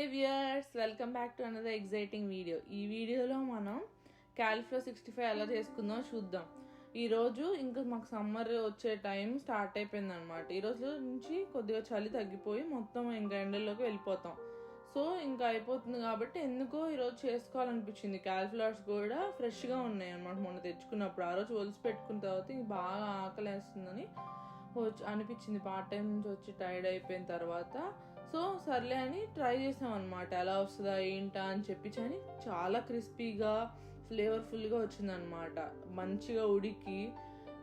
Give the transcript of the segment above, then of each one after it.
Hey viewers welcome back to another exciting video ఈ వీడియోలో మనం క్యాలిఫ్లో సిక్స్టీ ఫైవ్ ఎలా చేసుకుందాం చూద్దాం. ఈరోజు ఇంకా మాకు సమ్మర్ వచ్చే టైం స్టార్ట్ అయిపోయింది అనమాట ఈ రోజు నుంచి కొద్దిగా చలి తగ్గిపోయి మొత్తం ఇంకా ఎండల్లోకి వెళ్ళిపోతాం. సో ఇంకా అయిపోతుంది కాబట్టి ఎందుకో ఈరోజు చేసుకోవాలనిపించింది. క్యాలిఫ్లవర్స్ కూడా ఫ్రెష్గా ఉన్నాయి అనమాట మొన్న తెచ్చుకున్నప్పుడు. ఆ రోజు ఒలిసి పెట్టుకున్న తర్వాత ఇంక బాగా ఆకలేస్తుందని అనిపించింది. పార్ట్ టైం నుంచి వచ్చి టైర్డ్ అయిపోయిన తర్వాత సో సర్లే అని ట్రై చేసాం అనమాట ఎలా వస్తుందా ఏంటా అని చెప్పి అని చాలా క్రిస్పీగా ఫ్లేవర్ఫుల్గా వచ్చిందనమాట మంచిగా ఉడికి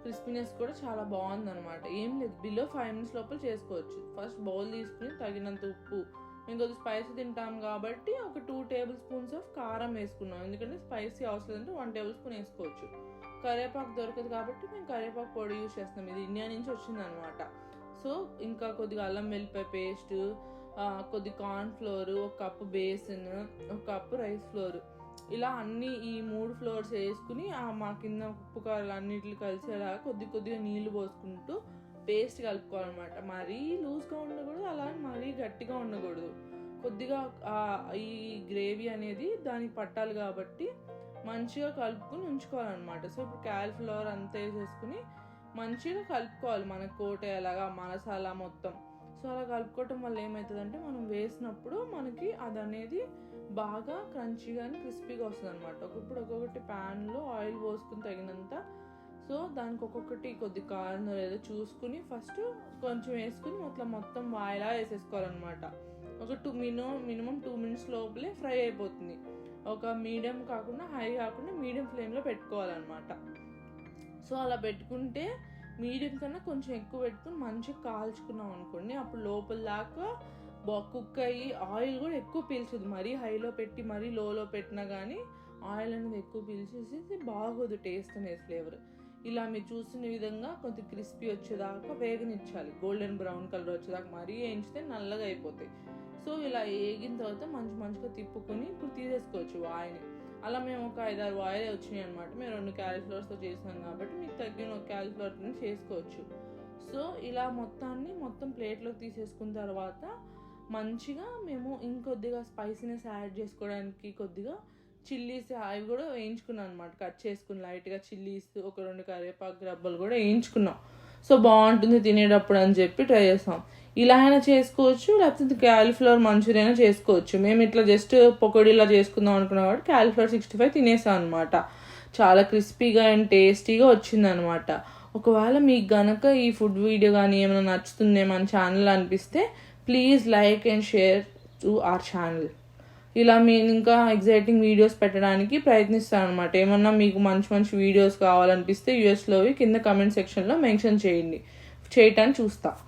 క్రిస్పీనెస్ కూడా చాలా బాగుందనమాట ఏం లేదు బిలో ఫైవ్ మినిట్స్ లోపల చేసుకోవచ్చు. ఫస్ట్ బౌల్ తీసుకుని తగినంత ఉప్పు మేము కొద్దిగా స్పైసీ తింటాం కాబట్టి ఒక టూ టేబుల్ స్పూన్స్ ఆఫ్ కారం వేసుకున్నాం. ఎందుకంటే స్పైసీ అవసరం అంటే వన్ టేబుల్ స్పూన్ వేసుకోవచ్చు. కరివేపాకు దొరకదు కాబట్టి మేము కరివేపాకు పొడి యూస్ చేస్తాం ఇది ఇండియా నుంచి వచ్చిందనమాట సో ఇంకా కొద్దిగా అల్లం వెల్లిపాయ పేస్ట్ కొద్ది కార్న్ ఫ్లోర్ ఒక కప్పు బేసిన్ ఒక కప్పు రైస్ ఫ్లోర్ ఇలా అన్ని ఈ మూడు ఫ్లోర్స్ వేసుకుని మా కింద ఉప్పు కారాలు అన్నిటిని కలిసేలాగా కొద్ది కొద్దిగా నీళ్ళు పోసుకుంటూ పేస్ట్ కలుపుకోవాలన్నమాట. మరీ లూజ్గా ఉండకూడదు అలా మరీ గట్టిగా ఉండకూడదు. కొద్దిగా ఈ గ్రేవీ అనేది దానికి పట్టాలి కాబట్టి మంచిగా కలుపుకొని ఉంచుకోవాలన్నమాట. సో ఇప్పుడు క్యాలిఫ్లవర్ అంతా వేసేసుకుని మంచిగా కలుపుకోవాలి మన కోట ఎలాగా మసాలా మొత్తం. సో అలా కలుపుకోవటం వల్ల ఏమవుతుందంటే మనం వేసినప్పుడు మనకి అది అనేది బాగా క్రంచీగా క్రిస్పీగా వస్తుంది అనమాట ఇప్పుడు ఒక్కొక్కటి ప్యాన్లో ఆయిల్ పోసుకుని తగినంత. సో దానికి ఒక్కొక్కటి కొద్ది కారం లేదో చూసుకుని ఫస్ట్ కొంచెం వేసుకుని మొత్తం మొత్తం వాయిలా వేసేసుకోవాలన్నమాట. ఒక two minimum minimum two minutes లోపలే ఫ్రై అయిపోతుంది. ఒక మీడియం కాకుండా హై కాకుండా మీడియం ఫ్లేమ్లో పెట్టుకోవాలన్నమాట. సో అలా పెట్టుకుంటే మీడియం కన్నా కొంచెం ఎక్కువ పెట్టుకుని మంచిగా కాల్చుకున్నాం అనుకోండి అప్పుడు లోపల దాకా బాగా కుక్ అయ్యి ఆయిల్ కూడా ఎక్కువ పీల్చదు. మరీ హైలో పెట్టి మరీ లోలో పెట్టినా కానీ ఆయిల్ అనేది ఎక్కువ పీల్చేసి బాగోదు టేస్ట్ అనేది ఫ్లేవర్. ఇలా మీరు చూసిన విధంగా కొంచెం క్రిస్పీ వచ్చేదాకా వేగనిచ్చాలి. గోల్డెన్ బ్రౌన్ కలర్ వచ్చేదాకా మరీ వేయించితే నల్లగా అయిపోతాయి. సో ఇలా వేగిన తర్వాత మంచి మంచిగా తిప్పుకొని ఇప్పుడు తీసేసుకోవచ్చు వాయిని. అలా మేము ఒక ఐదారు వాయిలే వచ్చినాయి అనమాట మేము రెండు క్యాలిఫ్లవర్స్తో చేసినాం కాబట్టి మీకు తగ్గిన ఒక క్యాలిఫ్లవర్ని చేసుకోవచ్చు. సో ఇలా మొత్తాన్ని మొత్తం ప్లేట్లోకి తీసేసుకున్న తర్వాత మంచిగా మేము ఇంకొద్దిగా స్పైసీనెస్ యాడ్ చేసుకోవడానికి కొద్దిగా చిల్లీస్ అవి కూడా వేయించుకున్నాం అనమాట కట్ చేసుకుని లైట్గా చిల్లీస్ ఒక రెండు కరివేపాకు రబ్బలు కూడా వేయించుకున్నాం. సో బాగుంటుంది తినేటప్పుడు అని చెప్పి ట్రై చేస్తాం ఇలా అయినా చేసుకోవచ్చు లేకపోతే క్యాలీఫ్లవర్ మంచూరియా చేసుకోవచ్చు. మేము ఇట్లా జస్ట్ పకోడీలా చేసుకుందాం అనుకున్నాం కాబట్టి క్యాలీఫ్లవర్ సిక్స్టీ ఫైవ్ తినేసాం అనమాట చాలా క్రిస్పీగా అండ్ టేస్టీగా వచ్చింది అనమాట ఒకవేళ మీకు గనక ఈ ఫుడ్ వీడియో కానీ ఏమైనా నచ్చుతుంది మన ఛానల్ అనిపిస్తే please like and share to our channel ఇలా మేము ఇంకా ఎగ్జైటింగ్ వీడియోస్ పెట్టడానికి ప్రయత్నిస్తాను అనమాట ఏమన్నా మీకు మంచి మంచి వీడియోస్ కావాలనిపిస్తే యూఎస్లోవి కింద కమెంట్ సెక్షన్లో మెన్షన్ చేయండి. చేయటాన్ని చూస్తాను